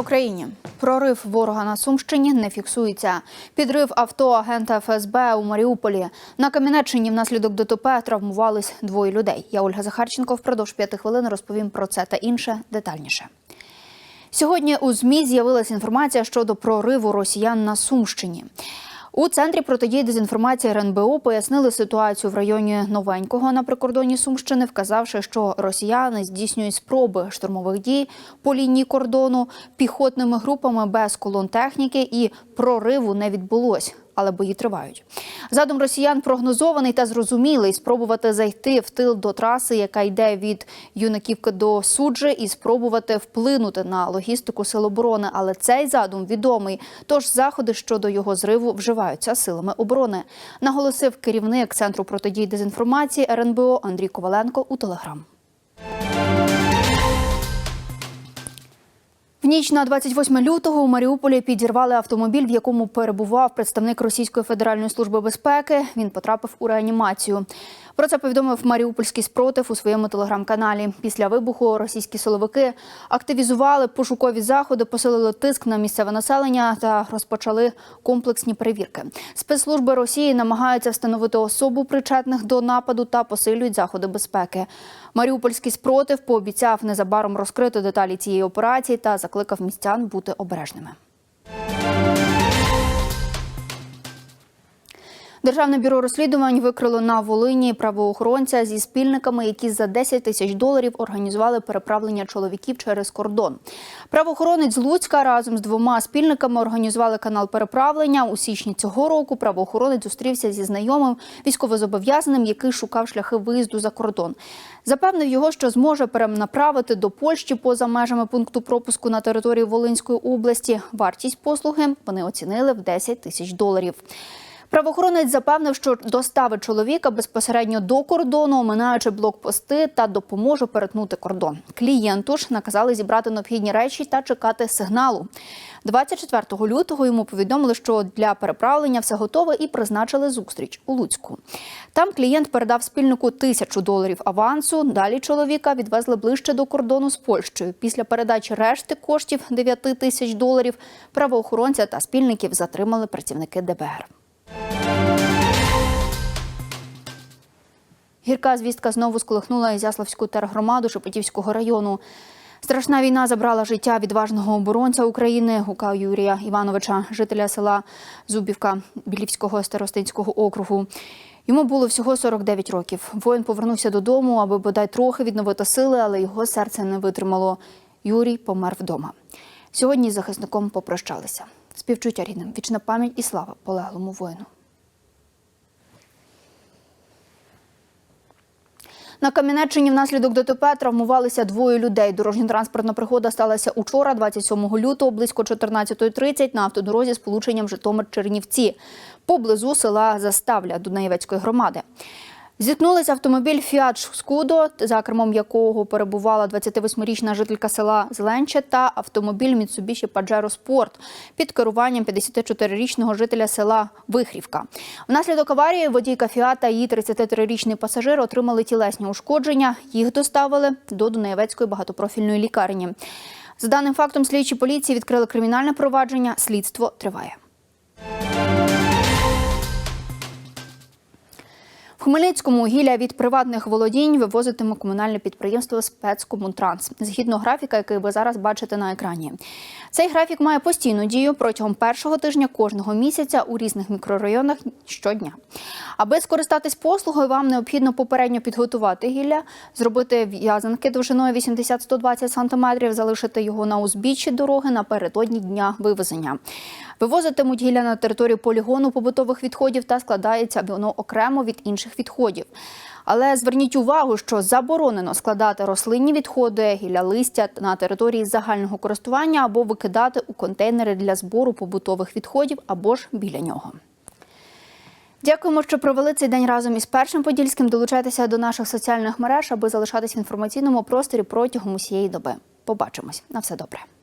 Україні прорив ворога на Сумщині не фіксується. Підрив авто агента ФСБ у Маріуполі. На Кам'янеччині внаслідок ДТП травмувались двоє людей. Я Ольга Захарченко впродовж п'яти хвилин розповім про це та інше детальніше. Сьогодні у ЗМІ з'явилася інформація щодо прориву росіян на Сумщині. У центрі протидії дезінформації РНБО пояснили ситуацію в районі Новенького на прикордоні Сумщини, вказавши, що росіяни здійснюють спроби штурмових дій по лінії кордону піхотними групами без колон техніки, і прориву не відбулось. Але бої тривають. Задум росіян прогнозований та зрозумілий спробувати зайти в тил до траси, яка йде від юнаківки до суджі, і спробувати вплинути на логістику сил оборони. Але цей задум відомий. Тож заходи щодо його зриву вживаються силами оборони. Наголосив керівник центру протидії дезінформації РНБО Андрій Коваленко у телеграм. Ніч на 28 лютого у Маріуполі підірвали автомобіль, в якому перебував представник Російської федеральної служби безпеки. Він потрапив у реанімацію. Про це повідомив Маріупольський спротив у своєму телеграм-каналі. Після вибуху російські силовики активізували пошукові заходи, посилили тиск на місцеве населення та розпочали комплексні перевірки. Спецслужби Росії намагаються встановити особу причетних до нападу та посилюють заходи безпеки. Маріупольський спротив пообіцяв незабаром розкрити деталі цієї операції та закликав містян бути обережними. Державне бюро розслідувань викрило на Волині правоохоронця зі спільниками, які за 10 тисяч доларів організували переправлення чоловіків через кордон. Правоохоронець з Луцька разом з двома спільниками організували канал переправлення. У січні цього року правоохоронець зустрівся зі знайомим військовозобов'язаним, який шукав шляхи виїзду за кордон. Запевнив його, що зможе перенаправити до Польщі поза межами пункту пропуску на території Волинської області. Вартість послуги вони оцінили в 10 тисяч доларів. Правоохоронець запевнив, що доставить чоловіка безпосередньо до кордону, оминаючи блокпости та допоможе перетнути кордон. Клієнту ж наказали зібрати необхідні речі та чекати сигналу. 24 лютого йому повідомили, що для переправлення все готове і призначили зустріч у Луцьку. Там клієнт передав спільнику тисячу доларів авансу. Далі чоловіка відвезли ближче до кордону з Польщею. Після передачі решти коштів 9 тисяч доларів правоохоронця та спільників затримали працівники ДБР. Гірка звістка знову сколихнула Ізяславську тергромаду Шепетівського району. Страшна війна забрала життя відважного оборонця України Гука Юрія Івановича, жителя села Зубівка Білівського старостинського округу. Йому було всього 49 років. Воїн повернувся додому, аби бодай трохи відновити сили, але його серце не витримало. Юрій помер вдома. Сьогодні з захисником попрощалися. Співчуття рідним, вічна пам'ять і слава полеглому воїну. На Кам'янеччині внаслідок ДТП травмувалися двоє людей. Дорожньо-транспортна пригода сталася учора, 27 лютого, близько 14.30 на автодорозі з полученням Житомир-Чернівці поблизу села Заставля Дунаєвецької громади. Зіткнулися автомобіль Фіат Скудо, за кермом якого перебувала 28-річна жителька села Зеленче, та автомобіль Mitsubishi Pajero Sport під керуванням 54-річного жителя села Вихрівка. Внаслідок аварії водійка Фіат та її 33-річний пасажир отримали тілесні ушкодження. Їх доставили до Дунаєвецької багатопрофільної лікарні. За даним фактом, слідчі поліції відкрили кримінальне провадження. Слідство триває. Хмельницькому гілля від приватних володінь вивозитиме комунальне підприємство спецкомунтранс згідно графіка, який ви зараз бачите на екрані. Цей графік має постійну дію протягом першого тижня кожного місяця у різних мікрорайонах щодня. Аби скористатись послугою, вам необхідно попередньо підготувати гілля, зробити в'язанки довжиною 80-120 см, залишити його на узбіччі дороги напередодні дня вивезення. Вивозитимуть гілля на територію полігону побутових відходів та складається воно окремо від інших відходів. Але зверніть увагу, що заборонено складати рослинні відходи, гілля листя на території загального користування або викидати у контейнери для збору побутових відходів або ж біля нього. Дякуємо, що провели цей день разом із першим подільським. Долучайтеся до наших соціальних мереж, аби залишатись в інформаційному просторі протягом усієї доби. Побачимось на все добре.